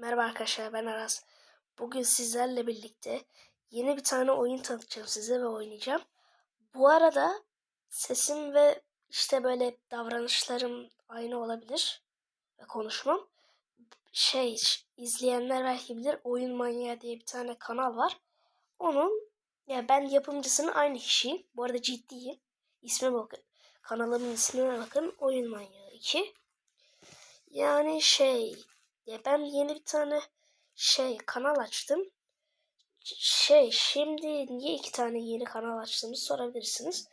Merhaba arkadaşlar ben Aras. Bugün sizlerle birlikte yeni bir tane oyun tanıtacağım size ve oynayacağım. Bu arada sesim ve işte böyle davranışlarım aynı olabilir ve konuşmam. Şey izleyenler belki bilir Oyun Manyağı diye bir tane kanal var. Onun ya ben yapımcısının aynı kişiyim. Bu arada ciddiyim. İsme bakın. Kanalımın ismine bakın. Oyun Manyağı 2. Yani şey ya ben yeni bir tane şey kanal açtım. Şey şimdi niye iki tane yeni kanal açtığımı sorabilirsiniz.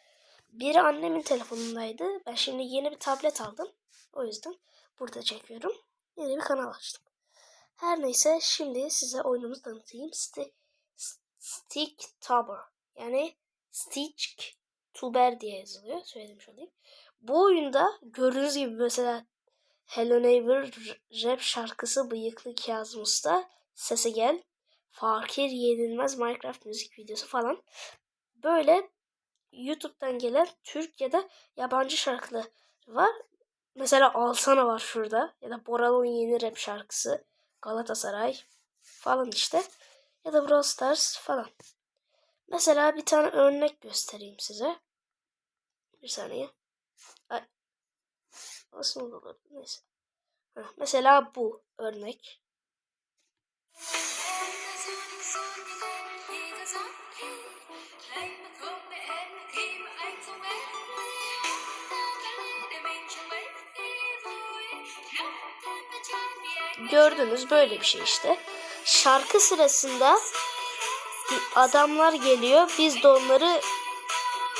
Biri annemin telefonundaydı. Ben şimdi yeni bir tablet aldım. O yüzden burada çekiyorum. Yeni bir kanal açtım. Her neyse şimdi size oyunumuzu tanıtayım. Sti Stick Tuber. Yani Stitch Tuber diye yazılıyor. Söylemiş olayım. Bu oyunda gördüğünüz gibi mesela Hello Neighbor rap şarkısı Bıyıklı Kazım'sta Sese Gel, Fakir Yenilmez Minecraft müzik videosu falan. Böyle YouTube'dan gelen Türk ya da yabancı şarkılar var. Mesela Alsana var şurada. Ya da Boral'ın yeni rap şarkısı. Galatasaray falan işte. Ya da Brawl Stars falan. Mesela bir tane örnek göstereyim size. Bir saniye. Nasıl olur? Neyse. Mesela bu örnek. Gördünüz böyle bir şey işte. Şarkı sırasında adamlar geliyor. Biz de onları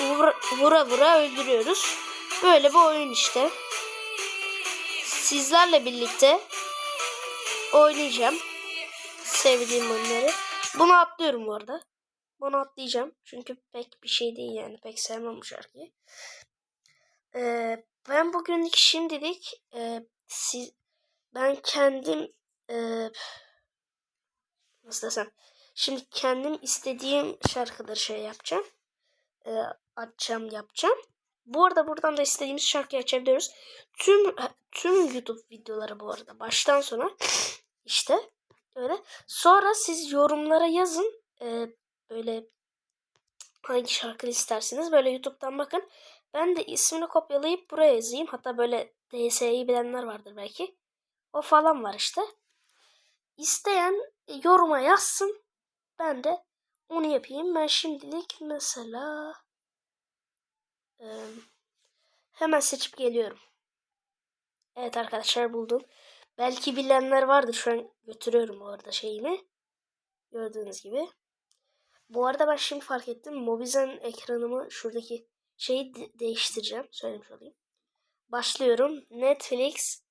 vura, vura öldürüyoruz. Böyle bir oyun işte sizlerle birlikte oynayacağım. Sevdiğim oyunları. Bunu atlıyorum bu arada. Bunu atlayacağım. Çünkü pek bir şey değil yani. Pek sevmem bu şarkıyı. Ee, ben bugünlük şimdilik e, siz, ben kendim e, nasıl desem şimdi kendim istediğim şarkıları şey yapacağım. E, açacağım yapacağım. Bu arada buradan da istediğimiz şarkıyı açabiliyoruz. Tüm tüm YouTube videoları bu arada baştan sona işte öyle. Sonra siz yorumlara yazın. Ee, böyle hangi şarkı istersiniz böyle YouTube'dan bakın. Ben de ismini kopyalayıp buraya yazayım. Hatta böyle DS'yi bilenler vardır belki. O falan var işte. İsteyen yoruma yazsın. Ben de onu yapayım. Ben şimdilik mesela hemen seçip geliyorum. Evet arkadaşlar buldum. Belki bilenler vardır. Şu an götürüyorum orada şeyimi. Gördüğünüz gibi. Bu arada ben şimdi fark ettim. Mobizen ekranımı şuradaki şeyi de değiştireceğim. Söylemiş olayım. Başlıyorum. Netflix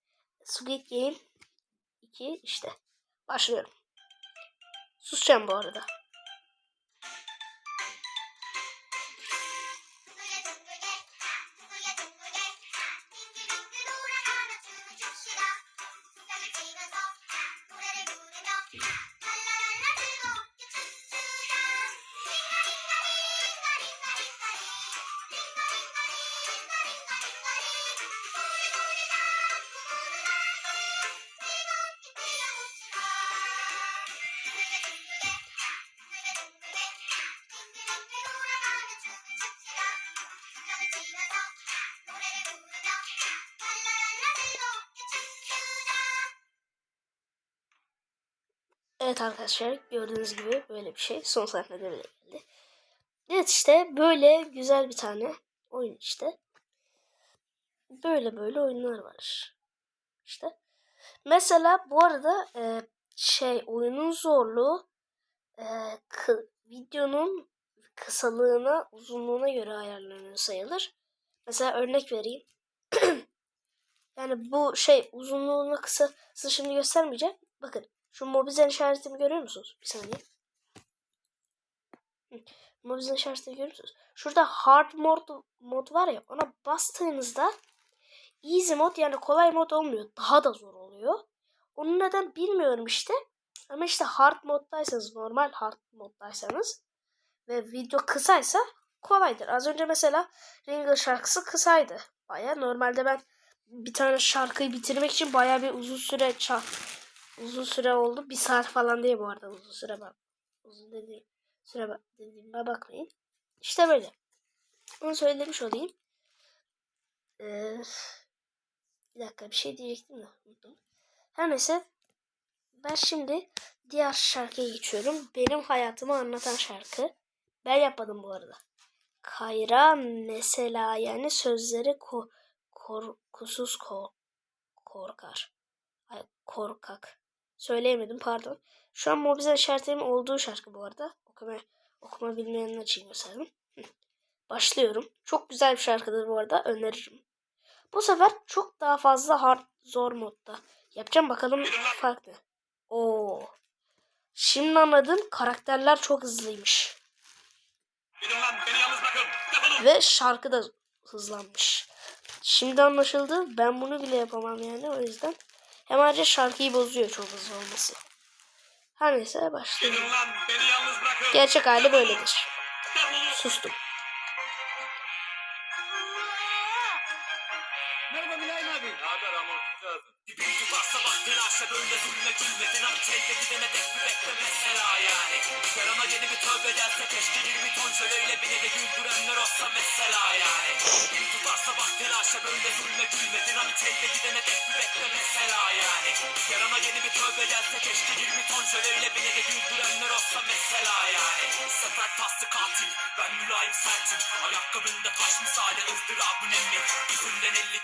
Squid Game 2 işte. Başlıyorum. Susacağım bu arada. Thank you. Evet arkadaşlar gördüğünüz gibi böyle bir şey. Son sahnede bile geldi. Evet işte böyle güzel bir tane oyun işte. Böyle böyle oyunlar var. İşte. Mesela bu arada e, şey oyunun zorluğu e, kı, videonun kısalığına uzunluğuna göre ayarlanıyor sayılır. Mesela örnek vereyim. yani bu şey uzunluğunu kısa şimdi göstermeyeceğim. Bakın şu mobizen işaretimi görüyor musunuz? Bir saniye. Mobizen işaretini görüyor musunuz? Şurada hard mod, mod var ya ona bastığınızda easy mod yani kolay mod olmuyor. Daha da zor oluyor. Onun neden bilmiyorum işte. Ama işte hard moddaysanız normal hard moddaysanız ve video kısaysa kolaydır. Az önce mesela Ringer şarkısı kısaydı. Baya normalde ben bir tane şarkıyı bitirmek için baya bir uzun süre çal uzun süre oldu. Bir saat falan değil bu arada uzun süre bak. Uzun dediğim süre bak dediğime bakmayın. İşte böyle. Onu söylemiş olayım. Ee, bir dakika bir şey diyecektim de unuttum. Her neyse ben şimdi diğer şarkıya geçiyorum. Benim hayatımı anlatan şarkı. Ben yapmadım bu arada. Kayra mesela yani sözleri ko korkusuz ko korkar. Ay, korkak. Söyleyemedim pardon. Şu an mobize işaretimin olduğu şarkı bu arada. Okuma, okuma bilmeyenler için gösterdim. Başlıyorum. Çok güzel bir şarkıdır bu arada. Öneririm. Bu sefer çok daha fazla hard zor modda. Yapacağım bakalım fark ne. Oo. Şimdi anladım. Karakterler çok hızlıymış. Ve şarkı da hızlanmış. Şimdi anlaşıldı. Ben bunu bile yapamam yani o yüzden. Hem ayrıca şarkıyı bozuyor çok hızlı olması. Her neyse başlayalım. Gerçek hali böyledir. Sustum. Merhaba Mülayim abi. Ne haber amorti telaşla böyle zulme gülmedin Hani teyze gidene dek bir bekle mesela yani. Yarama yeni bir tövbe gelse keşke 20 ton şöleyle beni de güldürenler olsa mesela yani. Dibin tutarsa bak telaşla böyle zulme gülmedin Hani teyze gidene dek bir bekle mesela yani. Yarama yeni bir tövbe gelse keşke 20 ton şöleyle beni de güldürenler olsa mesela yani. Sefer taslı katil ben mülayim sertim. Ayakkabında taş misali ızdırabın emmi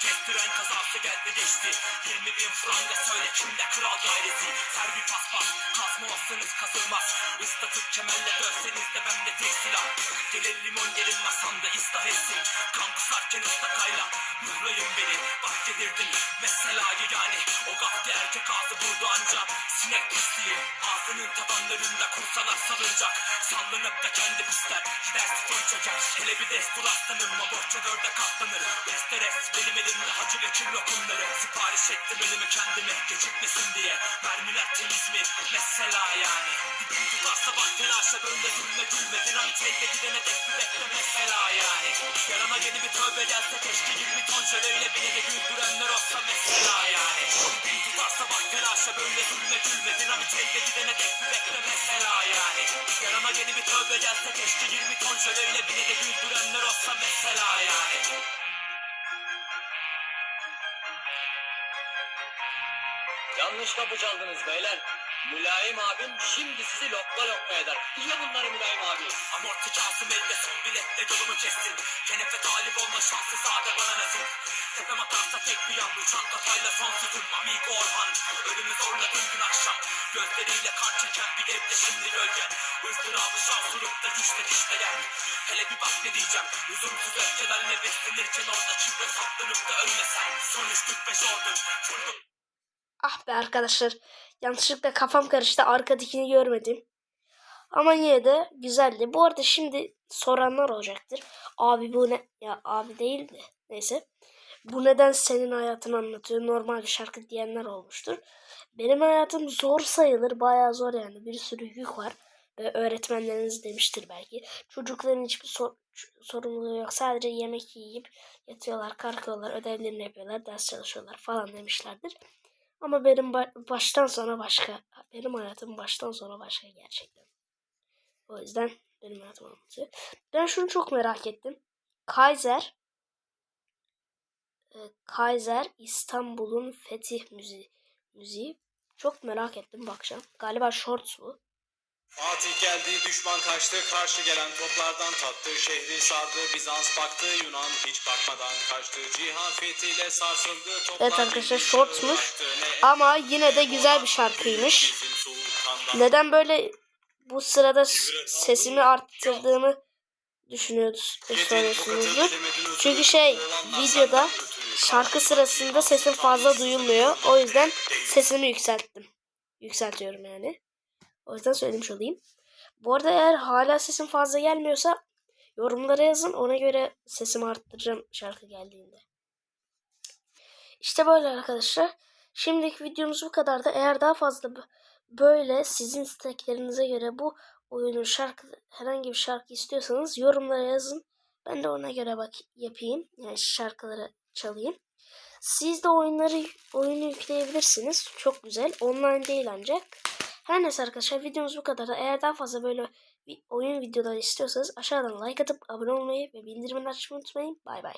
kestiren kazası geldi geçti. 20 bin franga söyle kimde kral dairesi Ser bir paspas kasma olsanız kasılmaz Islatıp kemerle dövseniz de bende tek silah. Gelir limon yerin masanda ıslah etsin. Kan kusarken ıstakayla Yuhlayın beni. Bak yedirdim Meselayı yani O gafti erkek ağzı burada anca. Sinek pisliği Ağzının tabanlarında kursalar salınacak. Sallanıp da kendi pisler Gider sifon çeker Hele bir destur aslanım. O borça dörde katlanır Besteres benim elimde hacı bekir lokumları. Sipariş ettim elimi kendime. Gecikmesin diye. Mermiler temiz mi? Mesela yani. Dibim telaşa böyle zulme gülmedin Hani teyze gidene dek bir bekle mesela yani. Yarama yeni bir tövbe gelse keşke 20 ton jöleyle beni de güldürenler olsa mesela yani. Dibim tutarsa bak telaşa böyle zulme gülmedin Hani teyze gidene dek bir bekle mesela yani. Yarama yeni bir tövbe gelse keşke 20 ton jöleyle beni de güldürenler olsa mesela yani. Yanlış kapı çaldınız beyler. Mülayim abim şimdi sizi lokma lokma eder. Ye bunları Mülayim abi. Amorti Kasım elde son biletle yolumu kestin Kenefe talip olma şansı sade bana nasip. Tepem atarsa tek bir yan uçan kafayla son sözüm Amigo Orhan Ölümü zorladın dün akşam. Gözleriyle kan çeken bir evde şimdi gölgen. Izdırabı şavsurup da güçle dişleyen Hele bir bak ne diyeceğim. Lüzumsuz öfkelerle beslenirken orada çibre saplanıp da ölmesen Sonuç 45 ordun Vurdum Ah be arkadaşlar. Yanlışlıkla kafam karıştı. Arkadakini görmedim. Ama yine de güzeldi. Bu arada şimdi soranlar olacaktır. Abi bu ne? Ya abi değil de. Neyse. Bu neden senin hayatını anlatıyor? Normal bir şarkı diyenler olmuştur. Benim hayatım zor sayılır. Bayağı zor yani. Bir sürü yük var. Ve öğretmenleriniz demiştir belki. Çocukların hiçbir sor- sorumluluğu yok. Sadece yemek yiyip yatıyorlar, kalkıyorlar, ödevlerini yapıyorlar, ders çalışıyorlar falan demişlerdir. Ama benim ba- baştan sona başka. Benim hayatım baştan sona başka gerçekten. O yüzden benim hayatım anlatıyor. Ben şunu çok merak ettim. Kaiser e, Kaiser İstanbul'un fetih müziği, müziği. Çok merak ettim bakacağım. Galiba shorts bu. Fatih geldi, düşman kaçtı, karşı gelen toplardan tattı, şehri sardı, Bizans baktı, Yunan hiç bakmadan kaçtı, cihan fethiyle sarsıldı, toplar Evet arkadaşlar, shortsmuş. Ama yine de güzel bir şarkıymış. Neden böyle bu sırada sesimi arttırdığımı düşünüyorsunuz, soruyorsunuzdur. Çünkü şey videoda şarkı sırasında sesim fazla duyulmuyor. O yüzden sesimi yükselttim. Yükseltiyorum yani. O yüzden söylemiş olayım. Bu arada eğer hala sesim fazla gelmiyorsa yorumlara yazın. Ona göre sesimi arttıracağım şarkı geldiğinde. İşte böyle arkadaşlar. Şimdiki videomuz bu kadardı. Eğer daha fazla böyle sizin isteklerinize göre bu oyunun şarkı herhangi bir şarkı istiyorsanız yorumlara yazın. Ben de ona göre bak yapayım. Yani şarkıları çalayım. Siz de oyunları oyunu yükleyebilirsiniz. Çok güzel. Online değil ancak. Her neyse arkadaşlar videomuz bu kadar. Eğer daha fazla böyle vi- oyun videoları istiyorsanız aşağıdan like atıp abone olmayı ve bildirimleri açmayı unutmayın. Bay bay.